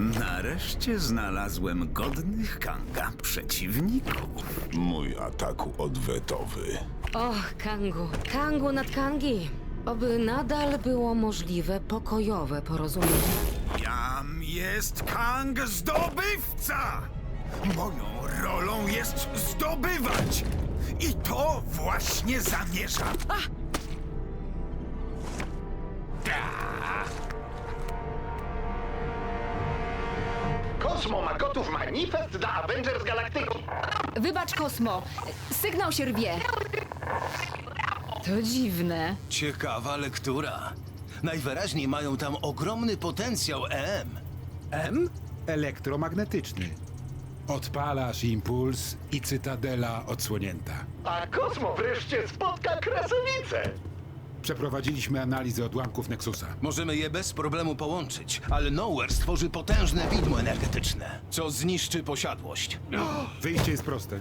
Nareszcie znalazłem godnych Kanga przeciwników. Mój atak odwetowy. Och, Kangu, Kangu nad Kangi. Oby nadal było możliwe pokojowe porozumienie. Jam jest Kang zdobywca! Moją rolą jest zdobywać! I to właśnie zamierzam. Kosmo ma gotów manifest dla Avengers Galacticus. Wybacz, Kosmo. Sygnał się rwie. To dziwne. Ciekawa lektura. Najwyraźniej mają tam ogromny potencjał EM. M? Elektromagnetyczny. Odpalasz impuls i cytadela odsłonięta. A Kosmo wreszcie spotka krasowicę. Przeprowadziliśmy analizę odłamków Nexusa. Możemy je bez problemu połączyć, ale Nowhere stworzy potężne widmo energetyczne, co zniszczy posiadłość. Wyjście jest proste.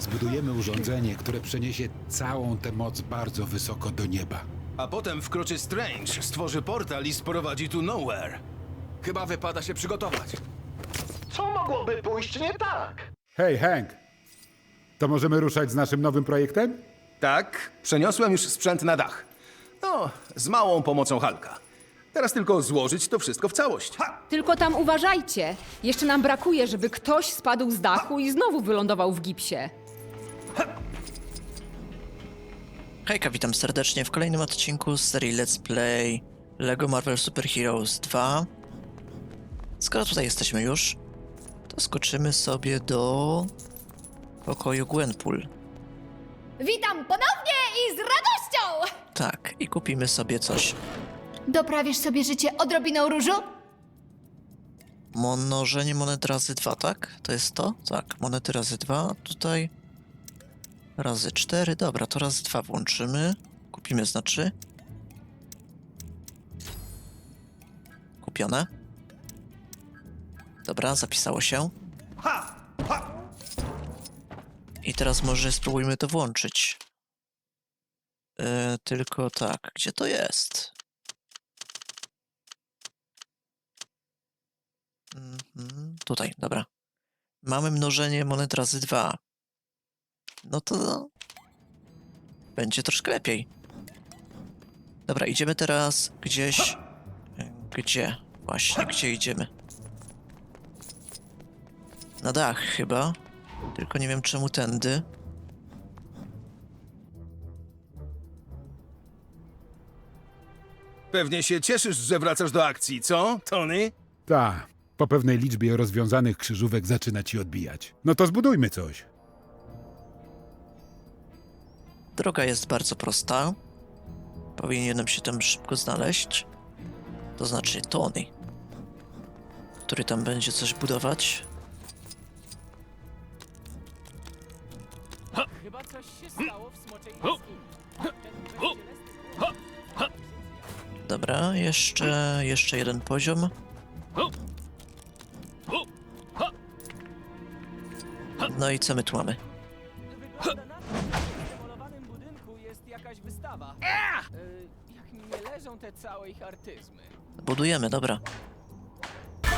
Zbudujemy urządzenie, które przeniesie całą tę moc bardzo wysoko do nieba. A potem wkroczy Strange, stworzy portal i sprowadzi tu Nowhere. Chyba wypada się przygotować. Co mogłoby pójść nie tak? Hej, Hank! To możemy ruszać z naszym nowym projektem? Tak, przeniosłem już sprzęt na dach. No, z małą pomocą Halka. Teraz tylko złożyć to wszystko w całość. Tylko tam uważajcie. Jeszcze nam brakuje, żeby ktoś spadł z dachu i znowu wylądował w gipsie. Hejka, witam serdecznie w kolejnym odcinku z serii Let's Play LEGO Marvel Super Heroes 2. Skoro tutaj jesteśmy już, to skoczymy sobie do pokoju Gwenpool. Witam ponownie i z radością! Tak, i kupimy sobie coś. Doprawisz sobie życie odrobiną różu? Mnożenie monet razy 2, tak? To jest to? Tak, monety razy 2. Tutaj razy 4. Dobra, to razy 2 włączymy. Kupimy znaczy. Kupione. Dobra, zapisało się. I teraz może spróbujmy to włączyć. E, tylko tak, gdzie to jest? Mhm, Tutaj, dobra. Mamy mnożenie monet razy dwa. No to będzie troszkę lepiej. Dobra, idziemy teraz gdzieś. Gdzie? Właśnie, gdzie idziemy? Na dach chyba. Tylko nie wiem czemu tędy. Pewnie się cieszysz, że wracasz do akcji, co, Tony? Ta. Po pewnej liczbie rozwiązanych krzyżówek zaczyna ci odbijać. No to zbudujmy coś. Droga jest bardzo prosta. Powinienem się tam szybko znaleźć. To znaczy Tony, który tam będzie coś budować. Dobra, jeszcze, jeszcze jeden poziom. No i co my tu mamy? Wygląda na to, że w zdemolowanym budynku jest jakaś wystawa. Y, jak mi nie leżą te całe ich artyzmy. Budujemy, dobra.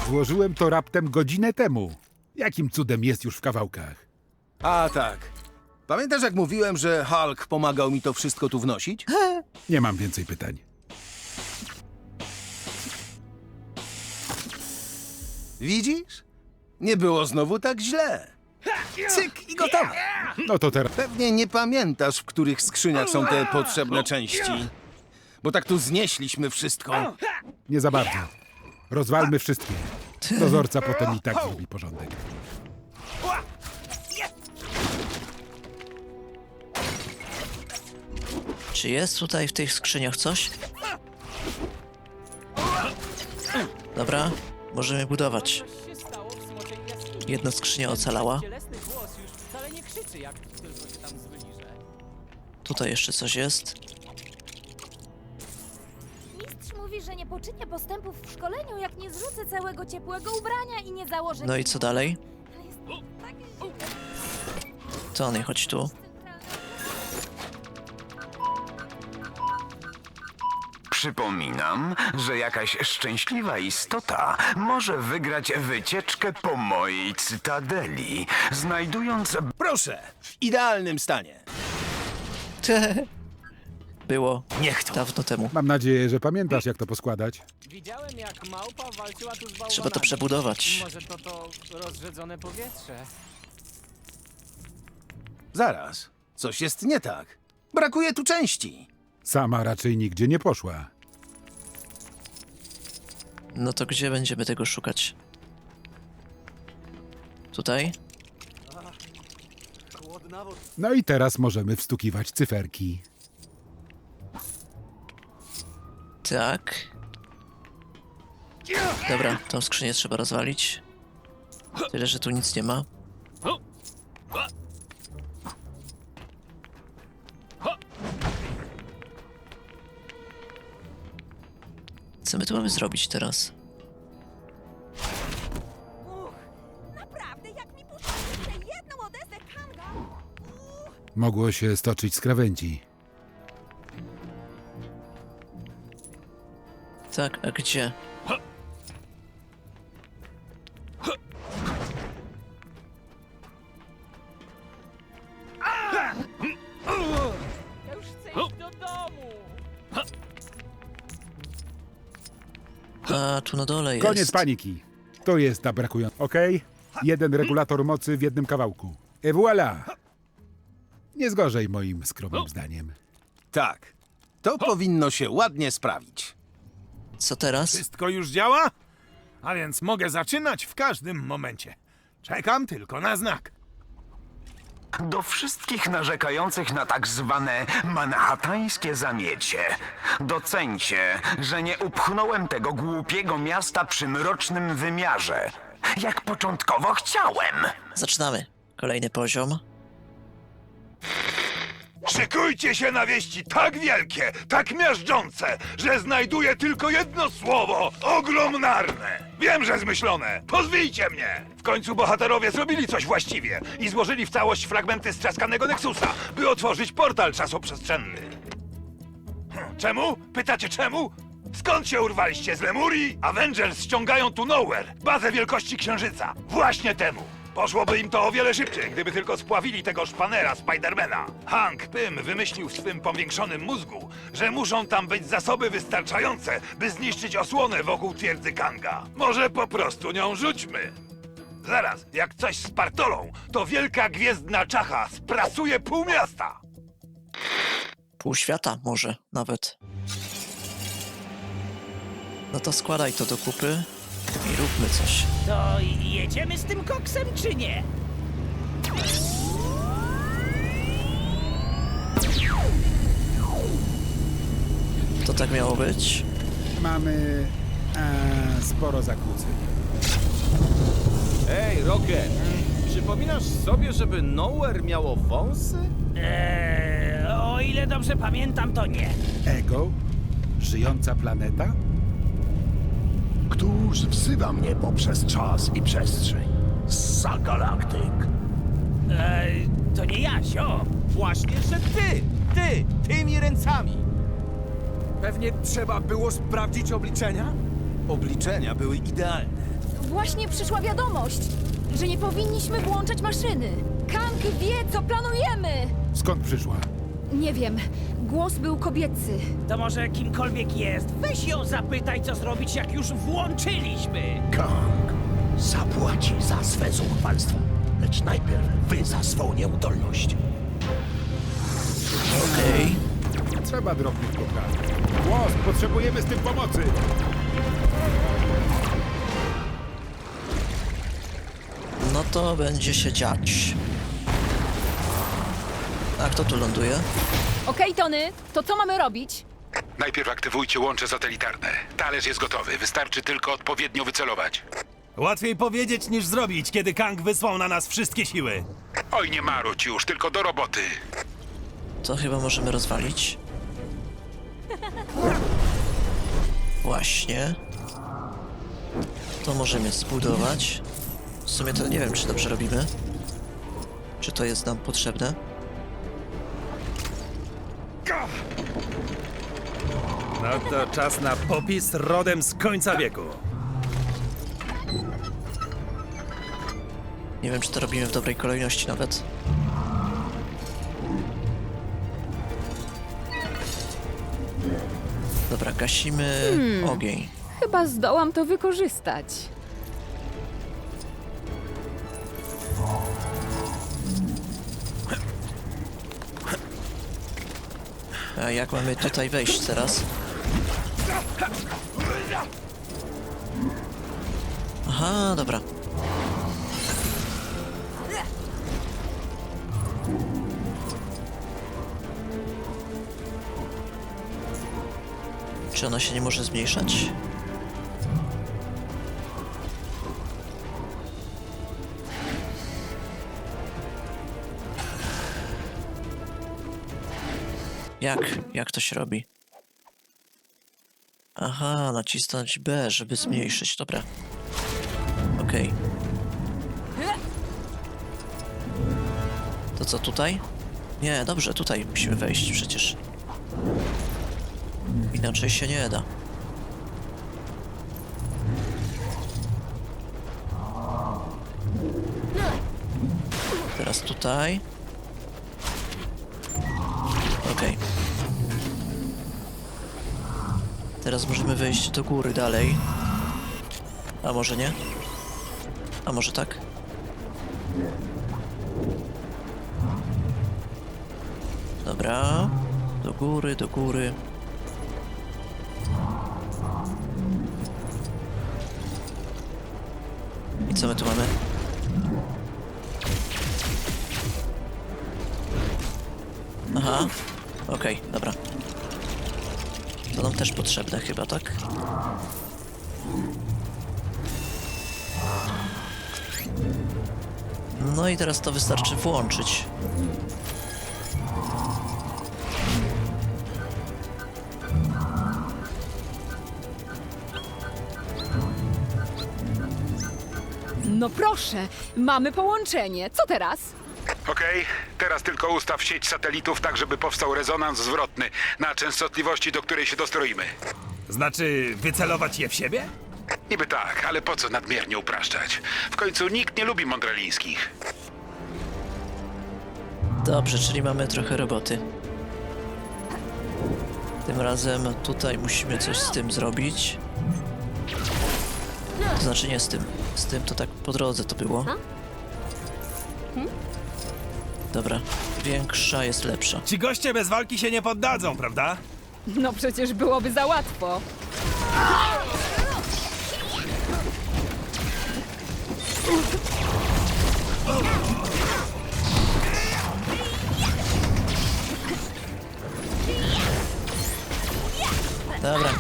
Złożyłem to raptem godzinę temu. Jakim cudem jest już w kawałkach? A tak. Pamiętasz, jak mówiłem, że Hulk pomagał mi to wszystko tu wnosić? Nie mam więcej pytań. Widzisz? Nie było znowu tak źle. Cyk i gotowe. No to teraz. Pewnie nie pamiętasz, w których skrzyniach są te potrzebne części. Bo tak tu znieśliśmy wszystko. Nie za bardzo. Rozwalmy wszystkie. Dozorca potem i tak zrobi porządek. Czy jest tutaj w tych skrzyniach coś? Dobra, możemy budować. Jedna skrzynia ocalała. Tutaj jeszcze coś jest. Mistrz mówi, że nie poczynię postępów w szkoleniu, jak nie zrzucę całego ciepłego ubrania i nie założę... No i co dalej? Tony, chodź tu. Przypominam, że jakaś szczęśliwa istota może wygrać wycieczkę po mojej cytadeli, znajdując Proszę, w idealnym stanie. Było Niech to. dawno temu. Mam nadzieję, że pamiętasz, jak to poskładać. Widziałem jak małpa walczyła tu z bałwanami. Trzeba to przebudować. Może to to rozrzedzone powietrze. Zaraz, coś jest nie tak. Brakuje tu części. Sama raczej nigdzie nie poszła. No to gdzie będziemy tego szukać? Tutaj? No i teraz możemy wstukiwać cyferki. Tak. Dobra, tą skrzynię trzeba rozwalić. Tyle, że tu nic nie ma. Co my tu mamy zrobić teraz? Mogło się stoczyć z krawędzi. Tak, a gdzie? Koniec paniki. To jest ta brakująca. Okej? Jeden regulator mocy w jednym kawałku. Et voilà! Nie zgorzej moim skromnym zdaniem. Tak, to powinno się ładnie sprawić. Co teraz? Wszystko już działa? A więc mogę zaczynać w każdym momencie. Czekam tylko na znak. Do wszystkich narzekających na tak zwane manhattańskie zamiecie. Docencie, że nie upchnąłem tego głupiego miasta przy mrocznym wymiarze. Jak początkowo chciałem. Zaczynamy. Kolejny poziom. Szykujcie się na wieści tak wielkie, tak miażdżące, że znajduje tylko jedno słowo ogromnarne. Wiem, że zmyślone. Pozwijcie mnie! W końcu bohaterowie zrobili coś właściwie i złożyli w całość fragmenty strzaskanego Nexusa, by otworzyć portal czasoprzestrzenny. Hm, Czemu? Pytacie czemu? Skąd się urwaliście z Lemurii? Avengers ściągają tu Nowhere, bazę wielkości Księżyca. Właśnie temu. Poszłoby im to o wiele szybciej, gdyby tylko spławili tego szpanera Spidermana. Hank Pym wymyślił w swym powiększonym mózgu, że muszą tam być zasoby wystarczające, by zniszczyć osłonę wokół twierdzy Kanga. Może po prostu nią rzućmy. Zaraz, jak coś z partolą, to wielka gwiezdna czacha sprasuje pół miasta. Pół świata może nawet. No to składaj to do kupy i róbmy coś. To jedziemy z tym koksem, czy nie? To tak miało być. Mamy e, sporo zakłóceń. Ej, Rocket! Przypominasz sobie, żeby Nowhere miało wąsy? Eee, o ile dobrze pamiętam, to nie. Ego? Żyjąca planeta? Któż wzywa mnie poprzez czas i przestrzeń? Za galaktyk. Eee, to nie ja, zio. Właśnie, że ty! Ty! Tymi ręcami! Pewnie trzeba było sprawdzić obliczenia? Obliczenia były idealne. Właśnie przyszła wiadomość, że nie powinniśmy włączać maszyny. Kang wie, co planujemy! Skąd przyszła? Nie wiem, głos był kobiecy. To może kimkolwiek jest, weź ją zapytaj, co zrobić, jak już włączyliśmy. Kang zapłaci za swe zuchwalstwo, lecz najpierw wy za swą nieudolność. Okej. Trzeba drobnych poprawek. Głos, potrzebujemy z tym pomocy! No to będzie się dziać. A kto tu ląduje? Okej, Tony, to co mamy robić? Najpierw aktywujcie łącze satelitarne. Talerz jest gotowy, wystarczy tylko odpowiednio wycelować. Łatwiej powiedzieć niż zrobić, kiedy Kang wysłał na nas wszystkie siły. Oj, nie marudź już, tylko do roboty. To chyba możemy rozwalić. Właśnie. To możemy zbudować. W sumie to nie wiem, czy dobrze robimy. Czy to jest nam potrzebne? No to czas na popis rodem z końca wieku. Nie wiem, czy to robimy w dobrej kolejności nawet. Dobra, gasimy ogień. Chyba zdołam to wykorzystać. Jak mamy tutaj wejść teraz? Aha, dobra. Czy ona się nie może zmniejszać? Jak? Jak to się robi? Aha, nacisnąć B, żeby zmniejszyć. Dobra. Okej. To co, tutaj? Nie, dobrze, tutaj musimy wejść przecież. Inaczej się nie da. Teraz tutaj. Teraz możemy wejść do góry dalej. A może nie? A może tak? Dobra. Do góry, do góry. I co my tu mamy? Aha. Okej, dobra. To nam też potrzebne chyba, tak? No i teraz to wystarczy włączyć. No proszę, mamy połączenie. Co teraz? Okej, teraz tylko ustaw sieć satelitów tak, żeby powstał rezonans zwrotny na częstotliwości, do której się dostroimy. Znaczy, wycelować je w siebie? Niby tak, ale po co nadmiernie upraszczać? W końcu nikt nie lubi mądralińskich. Dobrze, czyli mamy trochę roboty. Tym razem tutaj musimy coś z tym zrobić. To znaczy nie z tym. Z tym to tak po drodze to było. Dobra, większa jest lepsza. Ci goście bez walki się nie poddadzą, prawda? No przecież byłoby za łatwo. Dobra.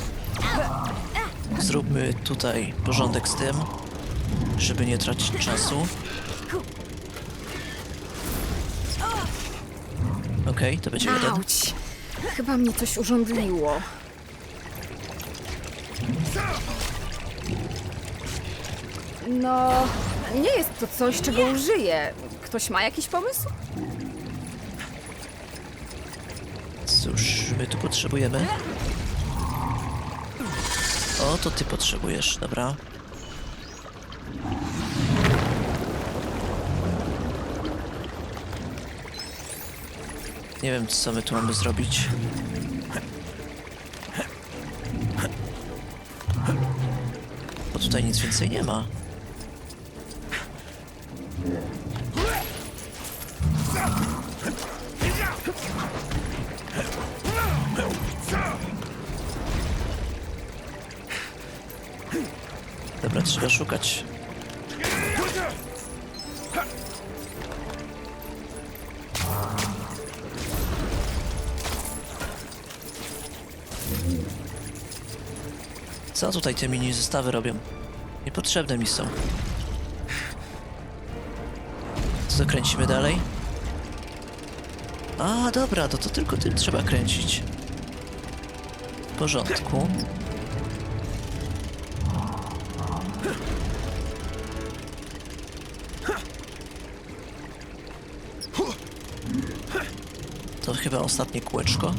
Zróbmy tutaj porządek z tym, żeby nie tracić czasu. Okej, to będzie jeden. Auć. Chyba mnie coś urządliło. No, nie jest to coś, czego użyję. Ktoś ma jakiś pomysł? Cóż, my tu potrzebujemy? O, to ty potrzebujesz, dobra. Nie wiem, co my tu mamy zrobić. Bo tutaj nic więcej nie ma. Dobra, trzeba szukać. Co tutaj te mini zestawy robią? Niepotrzebne mi są. Co kręcimy dalej? A, dobra, to, to tylko tym trzeba kręcić. W porządku. To chyba ostatnie kółeczko.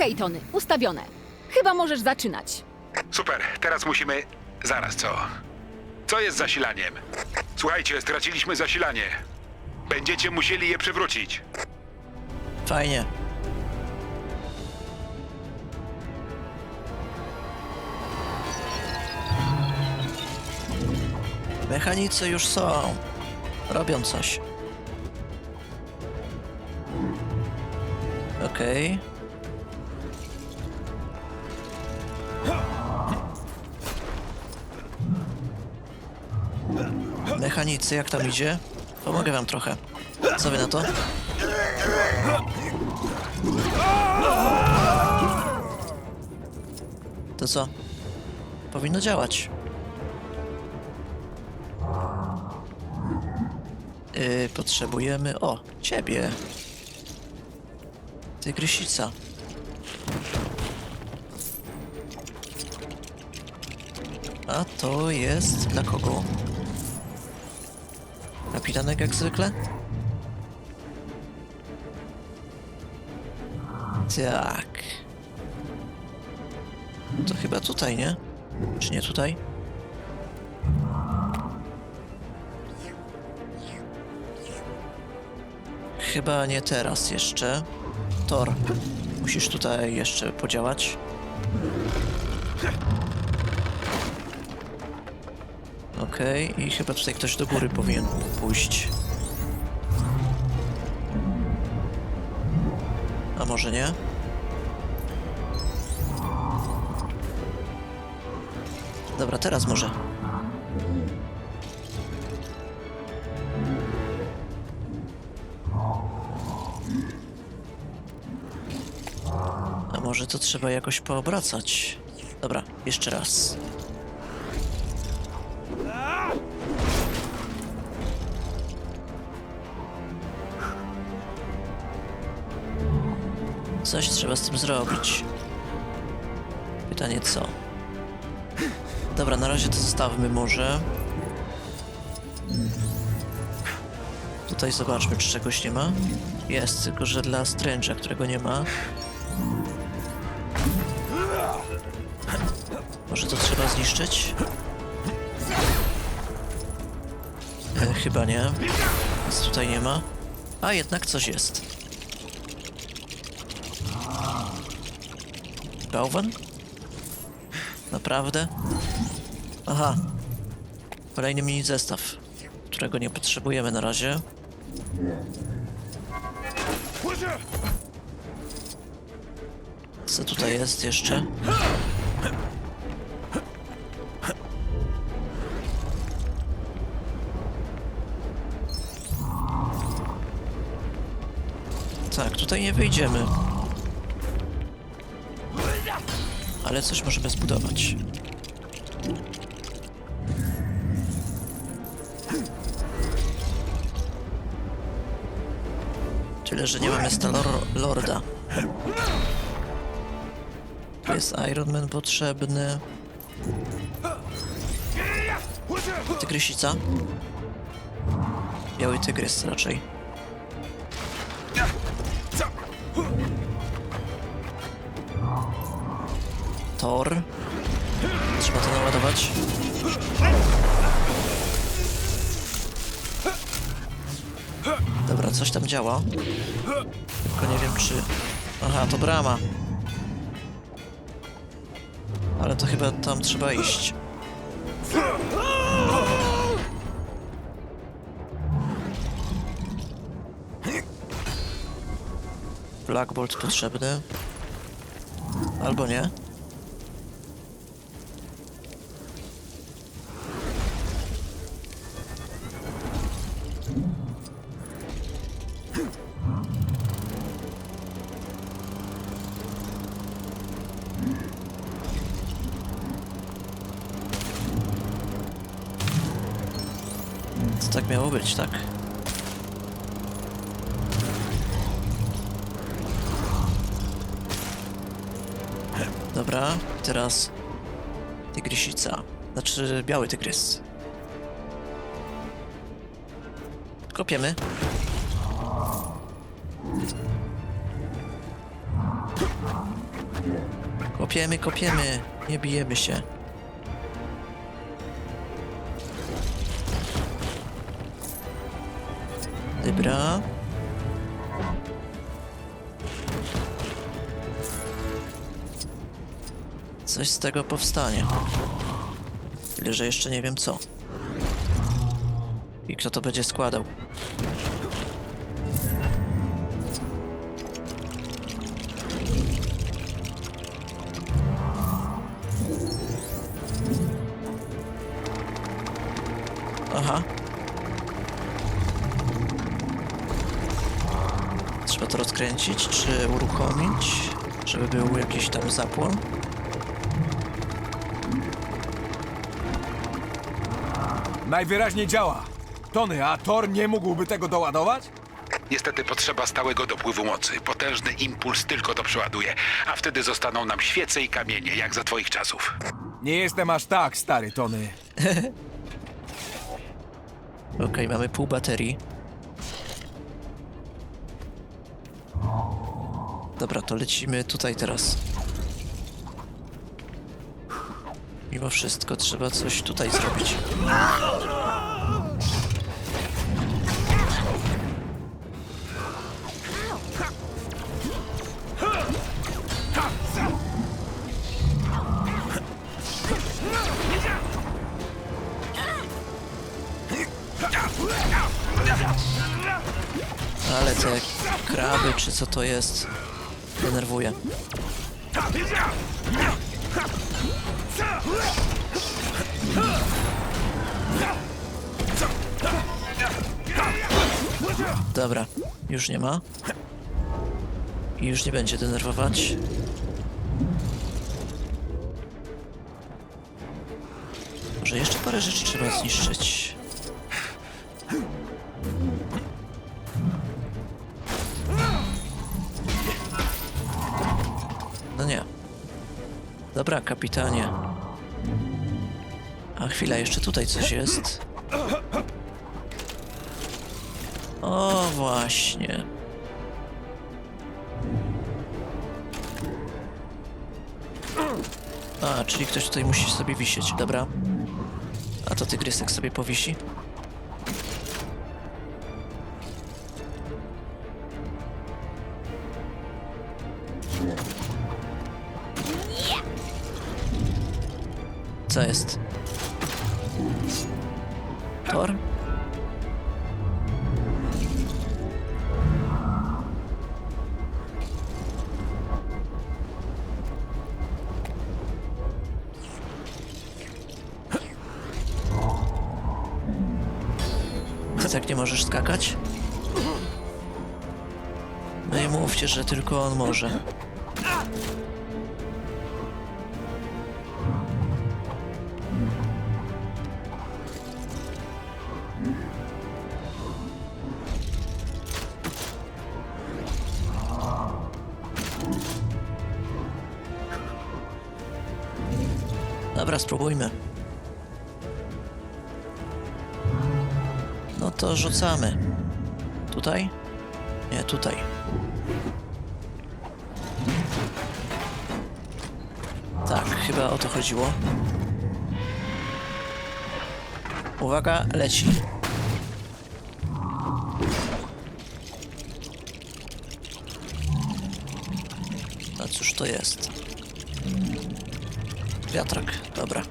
Okej, Tony, ustawione. Chyba możesz zaczynać. Super, teraz musimy... Zaraz, co? Co jest z zasilaniem? Słuchajcie, straciliśmy zasilanie. Będziecie musieli je przywrócić. Fajnie. Mechanicy już są. Robią coś. Okej. Mechanicy, jak tam idzie? Pomogę wam trochę. Co wy na to? To co? Powinno działać. Yy, potrzebujemy... O, ciebie. Tygrysica. A to jest dla kogo? Kapitanek jak zwykle? Tak. To chyba tutaj, nie? Czy nie tutaj? Chyba nie teraz jeszcze. Tor, musisz tutaj jeszcze podziałać. Okej, i chyba tutaj ktoś do góry powinien pójść. A może nie? Dobra, teraz może. A może to trzeba jakoś poobracać? Dobra, jeszcze raz. Coś trzeba z tym zrobić. Pytanie co? Dobra, na razie to zostawmy może. Tutaj zobaczmy, czy czegoś nie ma. Jest, tylko że dla Strange'a, którego nie ma. Może to trzeba zniszczyć? E, chyba nie. Nic tutaj nie ma. A jednak coś jest. Bałwan? Naprawdę? Aha. Kolejny mini zestaw, którego nie potrzebujemy na razie. Co tutaj jest jeszcze? Tak, tutaj nie wyjdziemy. Ale coś możemy zbudować. Tyle, że nie mamy Star Lorda. Jest Iron Man potrzebny. Tygrysica. Biały tygrys raczej. Thor. Trzeba to naładować. Dobra, coś tam działa. Tylko nie wiem czy... Aha, to brama. Ale to chyba tam trzeba iść. Black potrzebny. Albo nie. Tak miało być, tak? Dobra, teraz tygrysica. Znaczy biały tygrys. Kopiemy. Kopiemy, kopiemy. Nie bijemy się. Coś z tego powstanie. Tyle, że jeszcze nie wiem co. I kto to będzie składał. To rozkręcić, czy uruchomić, żeby był jakiś tam zapłon. Najwyraźniej działa. Tony, a Thor nie mógłby tego doładować? Niestety potrzeba stałego dopływu mocy. Potężny impuls tylko to przeładuje, a wtedy zostaną nam świece i kamienie, jak za twoich czasów. Nie jestem aż tak stary, Tony. Okej, mamy pół baterii. Dobra, to lecimy tutaj teraz. Mimo wszystko trzeba coś tutaj zrobić. Ale te kraby, czy co to jest, denerwuje. Dobra, już nie ma. I już nie będzie denerwować. Może jeszcze parę rzeczy trzeba zniszczyć. Dobra, kapitanie. A chwila, jeszcze tutaj coś jest. O, właśnie. A, czyli ktoś tutaj musi sobie wisieć, dobra. A to tygrysek sobie powisi. Co jest? Tor? Tak nie możesz skakać? No i mówcie, że tylko on może. Chodziło. Uwaga, leci. A cóż to jest? Wiatrak, dobra.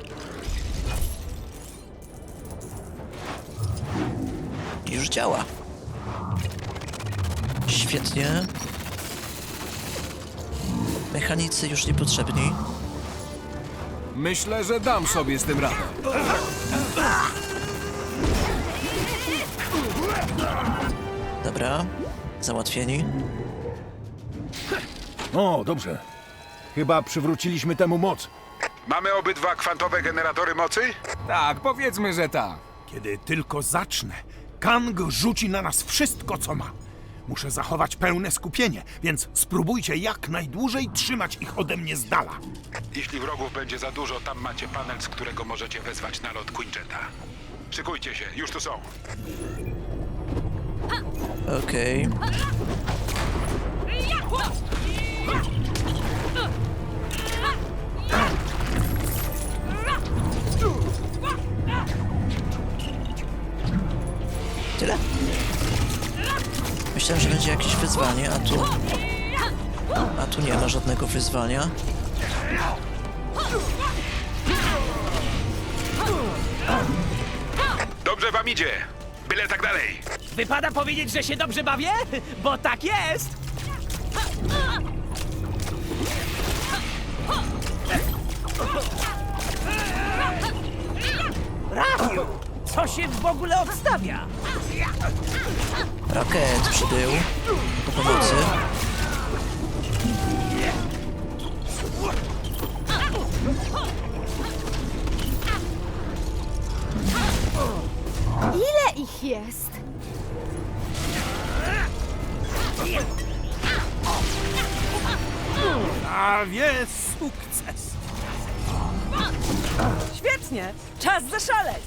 Już działa. Świetnie. Mechanicy już niepotrzebni. Myślę, że dam sobie z tym radę. Dobra, załatwieni. O, dobrze. Chyba przywróciliśmy temu moc. Mamy obydwa kwantowe generatory mocy? Tak, powiedzmy, że tak. Kiedy tylko zacznę, Kang rzuci na nas wszystko, co ma. Muszę zachować pełne skupienie, więc spróbujcie jak najdłużej trzymać ich ode mnie z dala. Jeśli wrogów będzie za dużo, tam macie panel, z którego możecie wezwać nalot Quincheta. Szykujcie się, już tu są. Okej. Tyle? Myślałem, że będzie jakieś wyzwanie, a tu... A tu nie ma żadnego wyzwania. Dobrze wam idzie. Byle tak dalej. Wypada powiedzieć, że się dobrze bawię? Bo tak jest! Radiu! Co się w ogóle odstawia? Rocket przybył do pomocy. Ile ich jest? Prawie sukces. Świetnie! Czas zaszaleć!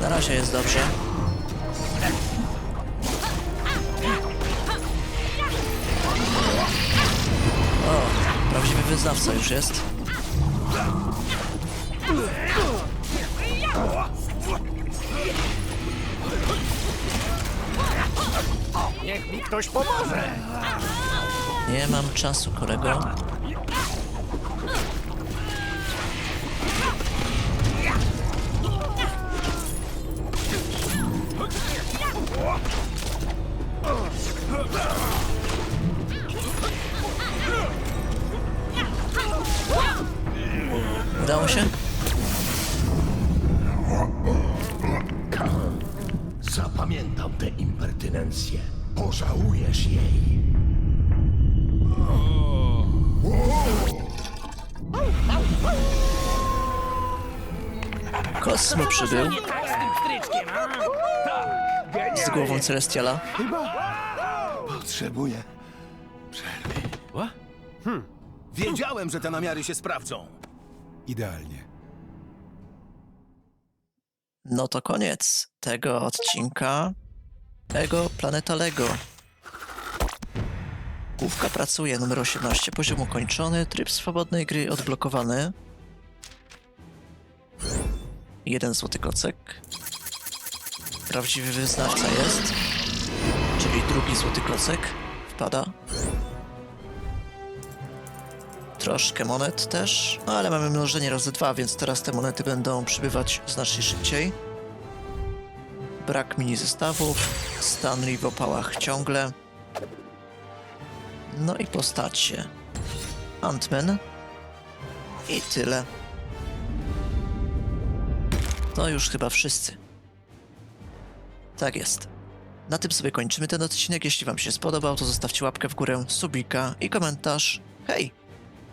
Na razie jest dobrze. Wyznawca już jest. Niech mi ktoś pomoże! Nie mam czasu, kolego. Udało się? Zapamiętam tę impertynencję. Pożałujesz jej. Kosmo przybył Tak z tym pstryczkiem, a? z głową Celestiala. Potrzebuję przerwy. Hmm. Wiedziałem, że te namiary się sprawdzą. Idealnie. No to koniec tego odcinka Lego Planeta Lego. Główka pracuje, numer 18, poziom ukończony, tryb swobodnej gry odblokowany. Jeden złoty kocek. Prawdziwy wyznawca jest, czyli drugi złoty klocek wpada. Troszkę monet też, no ale mamy mnożenie razy dwa, więc teraz te monety będą przybywać znacznie szybciej. Brak mini zestawów, Stanley w opałach ciągle. No i postacie. Ant-Man. I tyle. To już chyba wszyscy. Tak jest. Na tym sobie kończymy ten odcinek. Jeśli Wam się spodobał, to zostawcie łapkę w górę, subika i komentarz. Hej!